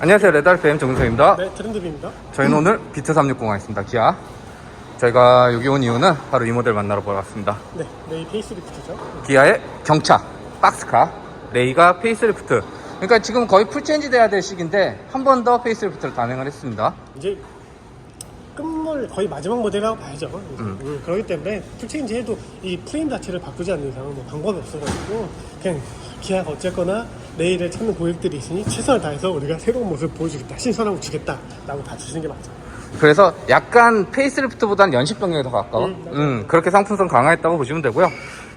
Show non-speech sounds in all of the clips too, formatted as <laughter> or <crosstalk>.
안녕하세요. 레달FM 정성입니다. 네, 트렌드비입니다. 저희는 오늘 비트 360 가겠습니다. 기아. 저희가 여기 온 이유는 바로 이 모델 만나러 보러 왔습니다. 네, 레이 페이스리프트죠. 기아의 경차 박스카 레이가 페이스리프트. 그러니까 지금 거의 풀체인지 돼야 될 시기인데 한 번 더 페이스리프트를 단행을 했습니다. 이제 끝물 거의 마지막 모델이라고 봐야죠. 음, 그렇기 때문에 풀체인지 해도 이 프레임 자체를 바꾸지 않는 이상은 뭐 방법이 없어가지고 그냥 기아가 어쨌거나 레이를 찾는 고객들이 있으니 최선을 다해서 우리가 새로운 모습을 보여주겠다, 신선한 거 주겠다 라고 봐주시는 게 맞죠. 그래서 약간 페이스리프트보다는 연식 변경에 더 가까워 음, 맞아요. 음, 그렇게 상품성 강화했다고 보시면 되고요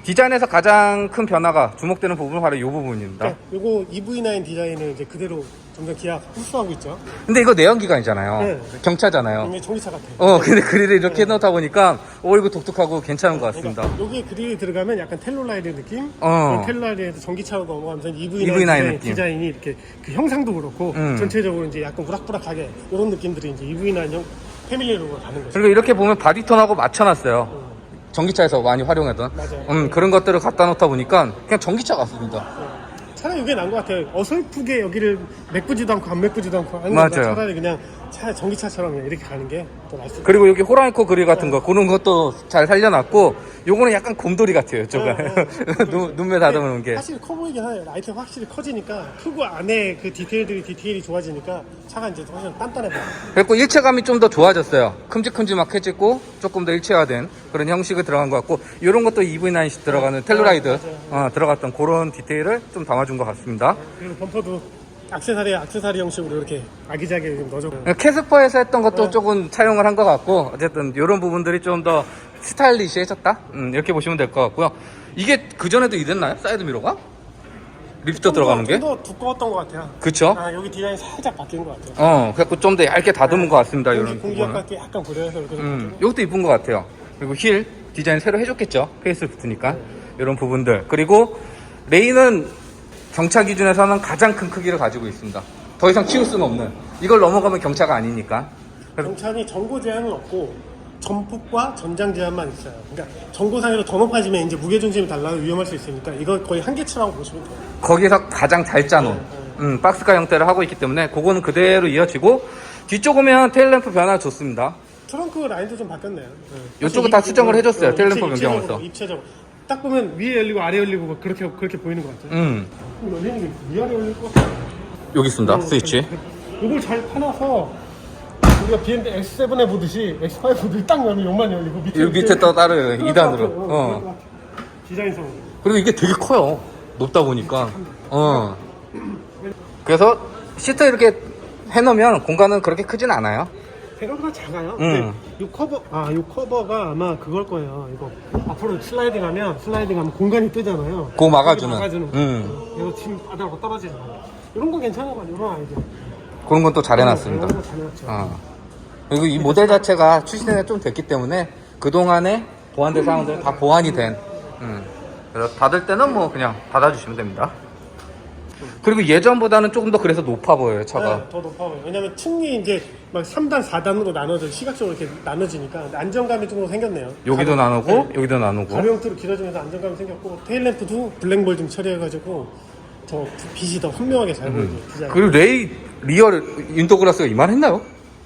디자인에서 가장 큰 변화가 주목되는 부분은 바로 이 부분입니다 네, 요거 EV9 디자인을 이제 그대로 점점 기아 흡수하고 있죠. 근데 이거 내연기관이잖아요 네. 경차잖아요 이게 전기차 같아요. 어, 근데 그릴을 이렇게 해놓다 보니까, 오, 이거 독특하고 괜찮은 것 같습니다. 그러니까 여기에 그릴이 들어가면 약간 텔로라이드 느낌? 어. 그 텔로라이드에서 전기차로 넘어가면서 EV9, EV9 디자인, 느낌. 디자인이 이렇게 그 형상도 그렇고 음. 전체적으로 이제 약간 우락부락하게 이런 느낌들이 이제 EV9 형 패밀리로 가는 거죠. 그리고 이렇게 보면 바디톤하고 맞춰놨어요. 전기차에서 많이 활용하던. 맞아요. 음, 그런 것들을 갖다 놓다 보니까 그냥 전기차 같습니다. 차라리 이게 나은 것 같아요. 어설프게 여기를 메꾸지도 않고 안 메꾸지도 않고 하는 맞아요. 차라리 그냥 차 전기차처럼 그냥 이렇게 가는 게 더 나을 수 있어요. 그리고 여기 호랑이코 그릴 같은 거, 그런 것도 잘 살려놨고, 요거는 약간 곰돌이 같아요, 이쪽은. 어, 어. 눈, 눈매 다듬어 놓은 게. 확실히 커 보이긴 하네요. 라이트 확실히 커지니까 크고 안에 그 디테일들이 디테일이 좋아지니까 차가 이제 훨씬 단단해 보여요. 그리고 일체감이 좀 더 좋아졌어요. 큼직큼직해지고, 조금 더 일체화된 그런 형식이 들어간 것 같고, 이런 것도 EV9 들어가는 텔루라이드, 맞아요. 어, 들어갔던 그런 디테일을 좀 담아준 것 같습니다. 그리고 범퍼도 액세서리 액세서리 형식으로 이렇게 아기자기하게 좀 넣어줘. 캐스퍼에서 했던 것도 네. 조금 차용을 한 것 같고 어쨌든 이런 부분들이 좀 더 스타일리시해졌다 음, 이렇게 보시면 될 것 같고요 이게 그전에도 이랬나요? 사이드 미러가? 리프트 들어가는 게? 좀더 두꺼웠던 것 같아요. 그쵸? 아 여기 디자인 살짝 바뀐 것 같아요. 어 그래갖고 좀 더 얇게 다듬은 것 같습니다 공기, 이런 공기압 부분은 같게 약간 고려해서 이렇게 좀 음, 이것도 이쁜 것 같아요 그리고 힐 디자인 새로 해줬겠죠 페이스리프트니까 이런 부분들 그리고 레이는 경차 기준에서는 가장 큰 크기를 가지고 있습니다 더 이상 키울 수는 없는 이걸 넘어가면 경차가 아니니까 경차는 전고 제한은 없고 전폭과 전장 제한만 있어요. 그러니까 전고상에서 더 높아지면 이제 무게 중심이 달라서 위험할 수 있으니까 이거 거의 한계치라고 보시면 돼요. 거기서 가장 잘 짜놓은 음, 박스카 형태를 하고 있기 때문에 그거는 그대로 이어지고 뒤쪽 오면 테일램프 변화 좋습니다. 트렁크 라인도 좀 바뀌었네요. 네. 이쪽은 다 수정을 해줬어요, 어, 입체- 변경하면서. 입체적으로, 입체적으로. 딱 보면 위에 열리고 아래 열리고 뭐 그렇게 그렇게 보이는 것 같아요. 음, 열리는 게 위아래 열릴 것 같아요. 여기 있습니다. 스위치. 이걸 잘 파놔서 우리가 B&W X7에 보듯이 X5 보듯이 딱 열면 요만 열리고 밑에 여기 밑에 또 따로 2단으로. 어. 디자인성 그리고 이게 되게 커요. 높다 보니까. 어. 그래서 시트 이렇게 해놓으면 공간은 그렇게 크진 않아요. 생각보다 작아요. 음. 근데 이 커버 아이 커버가 아마 그걸 거예요. 이거 앞으로 슬라이딩 하면 슬라이딩 하면 공간이 뜨잖아요. 그거 막아주는. 막아주는. 음. 거. 이거 지금 바닥으로 떨어지는 거. 이런 거 괜찮은 거 같아요. 이런 아이디어. 그런 건 또 잘 해놨습니다. 이런 거 잘 해놨죠. 어. 그리고 이 모델 자체가 출시된 좀 됐기 때문에 그동안에 보완된 사항들 다 보완이 된. 음. 그래서 닫을 때는 뭐 그냥 닫아주시면 됩니다. 그리고 예전보다는 조금 더 그래서 높아 보여요, 차가. 네, 더 높아 보여요. 왜냐면 층이 이제 막 3단, 4단으로 나눠져 시각적으로 이렇게 나눠지니까 안정감이 좀더 생겼네요. 여기도 가벼- 나누고, 네. 여기도 나누고. 가명트로 길어지면서 안정감이 생겼고 테일램프도 블랙볼 좀 처리해가지고 더 빛이 더 선명하게 잘 보이죠. 디자인. 그리고 레이 리얼 윈도그라스가 이만했나요?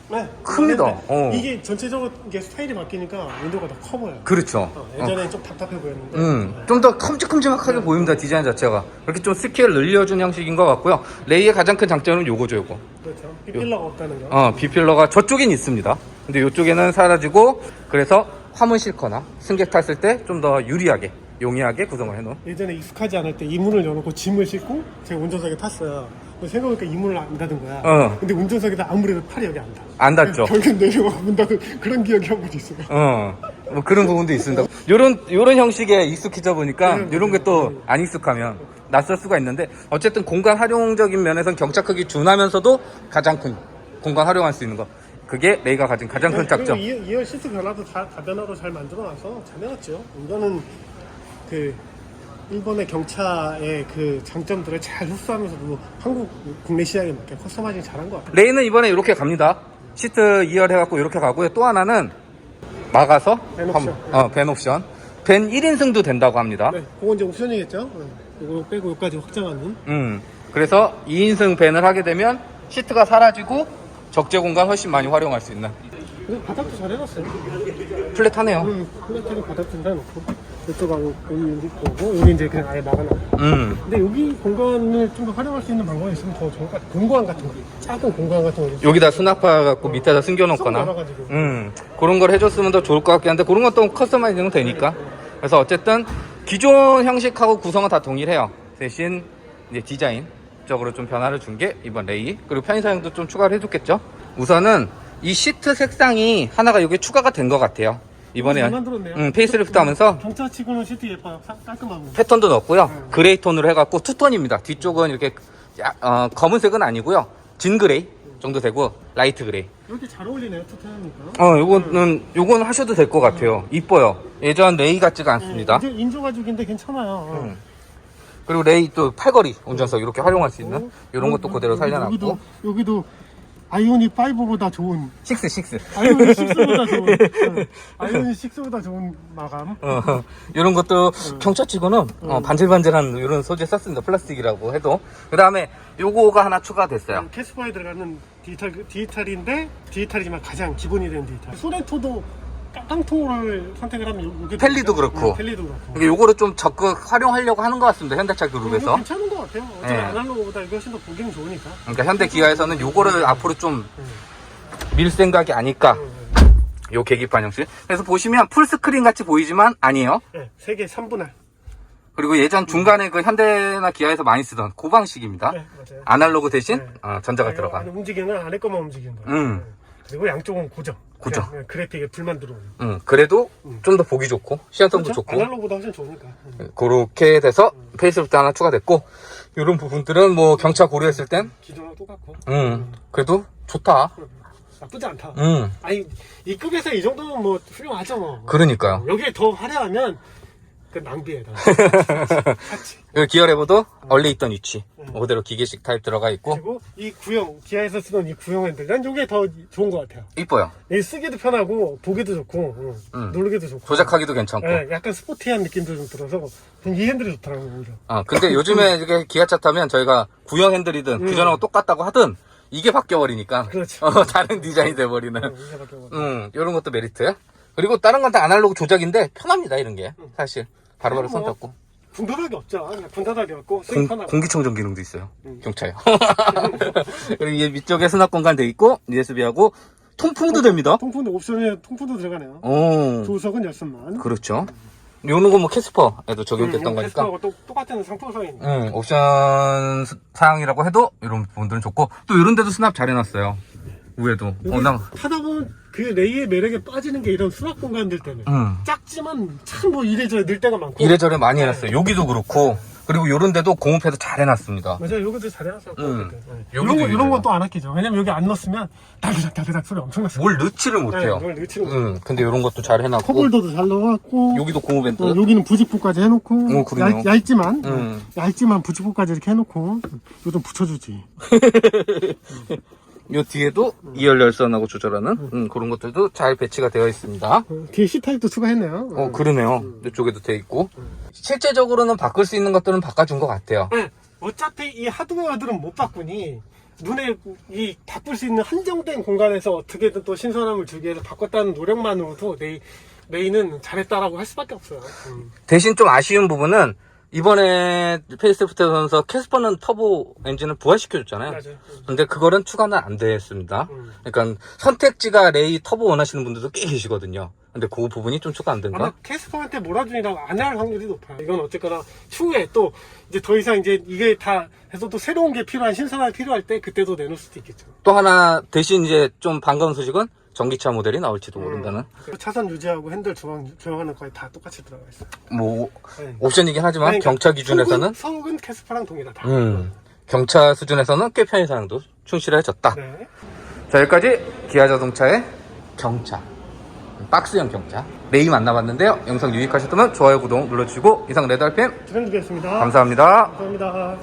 네, 큽니다. 어. 이게 전체적으로 이게 스타일이 바뀌니까 윈도우가 더 커 보여요. 그렇죠. 어, 예전에는 좀 답답해 보였는데 음, 좀더 큼직큼직하게 보입니다, 디자인 자체가. 이렇게 좀 스케일 늘려준 형식인 것 같고요. 레이의 가장 큰 장점은 요거죠, 요거. 그렇죠. 피필러가 없다는 거. 어, 비필러가 저쪽엔 있습니다. 근데 이쪽에는 사라지고, 그래서 화물 싣거나 승객 탔을 때 좀 더 유리하게, 용이하게 구성을 해놓은. 예전에 익숙하지 않을 때 이문을 열어놓고 짐을 싣고 제가 운전석에 탔어요. 근데 생각해보니까 이문을 안 닫은 거야. 어. 근데 운전석에다 아무래도 팔이 여기 안 닿아. 안 닿죠? 결국 내려와 문 닫은 그런 기억이 한 번 있어요. 어, 뭐 그런 부분도 있습니다. 요런, 요런 형식에 익숙해져 보니까, 네, 요런 게 또 안 익숙하면 낯설 수가 있는데, 어쨌든 공간 활용적인 면에선 경차 크기 준하면서도 가장 큰 공간 활용할 수 있는 거. 그게 레이가 가진 가장 큰 장점. 네, 2열 시트 변화도 다 다 변화로 잘 만들어놔서 잘 해놨죠. 이거는 그 일본의 경차의 그 장점들을 잘 흡수하면서도 한국 국내 시장에 맞게 커스터마이징 잘한 것 같아요. 레이는 이번에 이렇게 갑니다. 시트 2열 해갖고 이렇게 가고요. 또 하나는 막아서 벤 한- 옵션. 어, 벤 옵션. 벤 1인승도 된다고 합니다. 네, 그건 이제 옵션이겠죠. 네. 이거 빼고 여기까지 확장하는. 음. 그래서 2인승 벤을 하게 되면 시트가 사라지고 적재 공간 훨씬 많이 활용할 수 있는 그리고 바닥도 잘 해놨어요. 플랫하네요. 음, 플랫하게 바닥 좀 해놓고 이쪽하고 여기 거고 여기 이제 그냥 아예 막아놔. 음. 근데 여기 공간을 좀 더 활용할 수 있는 방법이 있으면 더 좋을 것 같아. 공간 같은 거, 작은 공간 같은 거. 여기다 수납화 갖고 밑에다 숨겨놓거나 열어가지고. 음 그런 걸 해줬으면 더 좋을 것 같긴 한데 그런 것도 커스터마이징 되니까 그래서 어쨌든 기존 형식하고 구성은 다 동일해요 대신 이제 디자인 적으로 좀 변화를 준 게 이번 레이 그리고 편의사용도 좀 추가를 해줬겠죠 우선은 이 시트 색상이 하나가 여기 추가가 된 것 같아요 이번에 잘 만들었네요. 음, 페이스리프트 하면서 경차 치고는 시트 예뻐요. 사- 깔끔하고. 패턴도 넣었고요. 음. 그레이 톤으로 해갖고 투톤입니다. 뒤쪽은 이렇게 야- 어, 검은색은 아니고요. 진 그레이 정도 되고 라이트 그레이. 이렇게 잘 어울리네요. 투타니까. 어, 요거는 요거는 하셔도 될 것 같아요. 이뻐요. 예전 레이 같지가 않습니다. 이제 인조 가죽인데 괜찮아요. 음. 그리고 레이 또 팔걸이 운전석 이렇게 활용할 수 있는 이런 것도 어, 그대로 살려놨고 여기도 여기도 아이오닉 5보다 좋은 6, 6. 아이오닉 6보다 좋은 <laughs> 네. 아이오닉 6보다 좋은 마감. 어, 이런 것도 경차 치고는 어, 반질반질한 이런 소재 썼습니다. 플라스틱이라고 해도. 그 다음에 요거가 하나 추가됐어요. 캐스퍼에 들어가는 디지털 디지털인데 디지털이지만 가장 기본이 되는 디지털. 소렌토도 깡통을 선택을 하면 이게 펠리도 그렇고. 펠리도 그렇고. 이게 요거를 좀 적극 활용하려고 하는 것 같습니다. 현대차 그룹에서. 괜찮은 것 같아요. 어차피 네. 아날로그보다 이거 훨씬 더 보기는 좋으니까. 그러니까 현대 기아에서는 요거를 앞으로 좀 밀 생각이 아닐까. 요 계기판 형식. 그래서 보시면 풀스크린 같이 보이지만 아니에요. 네, 세개 3분할. 그리고 예전 중간에 그 현대나 기아에서 많이 쓰던 고방식입니다. 네, 맞아요. 아날로그 대신 네. 어, 전자가 아, 들어간. 안에 움직이는 아래 것만 거예요. 음. 네. 그리고 양쪽은 고정. 고정. 그냥, 네, 그래픽에 불만 들어오는. 음, 그래도 좀더 보기 좋고 시한성도 그렇죠? 좋고 아날로그보다 훨씬 좋으니까. 음. 그렇게 돼서 페이스리프트 하나 추가됐고 이런 부분들은 뭐 경차 고려했을 땐 기존랑 똑같고. 음, 그래도 좋다. 나쁘지 않다. 음, 아니 이 급에서 이 정도면 뭐 훌륭하죠 뭐. 그러니까요. 여기에 더 화려하면 그. <laughs> 같이. 그 기어 레버도 원래 있던 위치 그대로 기계식 타입 들어가 있고 그리고 이 구형 기아에서 쓰던 이 구형 핸들 난 이게 더 좋은 것 같아요. 이뻐요. 이 쓰기도 편하고 보기도 좋고 응. 음. 누르기도 좋고. 조작하기도 괜찮고. 예, 약간 스포티한 느낌도 좀 들어서 이 핸들이 좋더라고요 오히려. 어, 근데 요즘에 이게 기아차 타면 저희가 구형 핸들이든 그전하고 똑같다고 하든 이게 바뀌어버리니까 음. 그렇죠. 어, 다른 디자인이 돼버리는 응, 이게 바뀌어가지고. 음, 이런 것도 메리트. 그리고 다른 건 다 아날로그 조작인데 편합니다 이런 게 사실 바로바로 손 뭐, 잡고 분다닥이 없죠. 그냥 분다닥이 없고 공, 편하고. 공기청정 기능도 있어요 음. 경차요 <laughs> 그리고 이게 밑쪽에 수납 공간 돼 있고 USB하고 통풍도 됩니다 통풍도 옵션에 통풍도 들어가네요. 오 조석은 열선만. 그렇죠 요런 거 뭐 캐스퍼에도 적용됐던 거니까 테스트하고 또 똑같은 상품성이. 음, 옵션 스- 사양이라고 해도 이런 부분들은 좋고 또 이런 데도 수납 잘 해놨어요 위에도 여기 어, 난, 타다 보면 그 레이의 매력에 빠지는 게 이런 수납 공간들 때문에. 음, 작지만 참 뭐 이래저래 늘 때가 많고. 이래저래 많이 해놨어요 여기도 그렇고 그리고 이런 데도 공업해서 잘 해놨습니다 맞아요. 요것도 잘해놨어요. 음. 네. 여기도 이런 거, 이런 이래요. 건 또 안 아끼죠. 왜냐면 여기 안 넣었으면 다그닥 다그닥 소리 엄청 났어요. 뭘 넣지를 못해요 네, 뭘 넣지를 음, 근데 이런 것도 잘 해놨고 컵홀더도 잘 넣어갖고. 여기도 고무밴드 어, 여기는 부직포까지 해놓고 오, 그러네요. 얇, 얇지만 음. 얇지만 부직포까지 이렇게 해놓고 이거 좀 붙여주지 <laughs> 요 뒤에도 2열 열선하고 조절하는 음, 그런 것들도 잘 배치가 되어 있습니다. 어, 뒤에 C타입도 추가했네요. 어 그러네요. 이쪽에도 돼 있고. 실제적으로는 바꿀 수 있는 것들은 바꿔준 것 같아요. 네, 어차피 이 하드웨어들은 못 바꾸니 눈에 이 바꿀 수 있는 한정된 공간에서 어떻게든 또 신선함을 주기 위해서 바꿨다는 노력만으로도 레이는 잘했다라고 할 수밖에 없어요. 음. 대신 좀 아쉬운 부분은 이번에 페이스리프트에서 캐스퍼는 터보 엔진을 부활시켜줬잖아요. 맞아요 음. 근데 그거는 추가는 안 됐습니다. 음. 그러니까 선택지가 레이 터보 원하시는 분들도 꽤 계시거든요. 근데 그 부분이 좀 추가 안 된다. 아마 캐스퍼한테 몰아주니라고 안 할 확률이 높아요. 이건 어쨌거나 추후에 또 이제 더 이상 이제 이게 다 해서 또 새로운 게 필요한 신선함이 필요할 때 그때도 내놓을 수도 있겠죠. 또 하나 대신 이제 좀 반가운 소식은 전기차 모델이 나올지도 모른다는 그 차선 유지하고 핸들 조정, 조정하는 거에 다 똑같이 들어가 있어요. 뭐 네. 옵션이긴 하지만 그러니까 경차 기준에서는 속은, 속은 캐스퍼랑 동일하다. 음, 경차 수준에서는 꽤 편의 사양도 충실해졌다. 네. 자 여기까지 기아 자동차의 경차 박스형 경차 레이 만나봤는데요. 영상 유익하셨다면 좋아요 구독 눌러주시고 이상 레드 RPM 드랜드겠습니다 감사합니다. 감사합니다.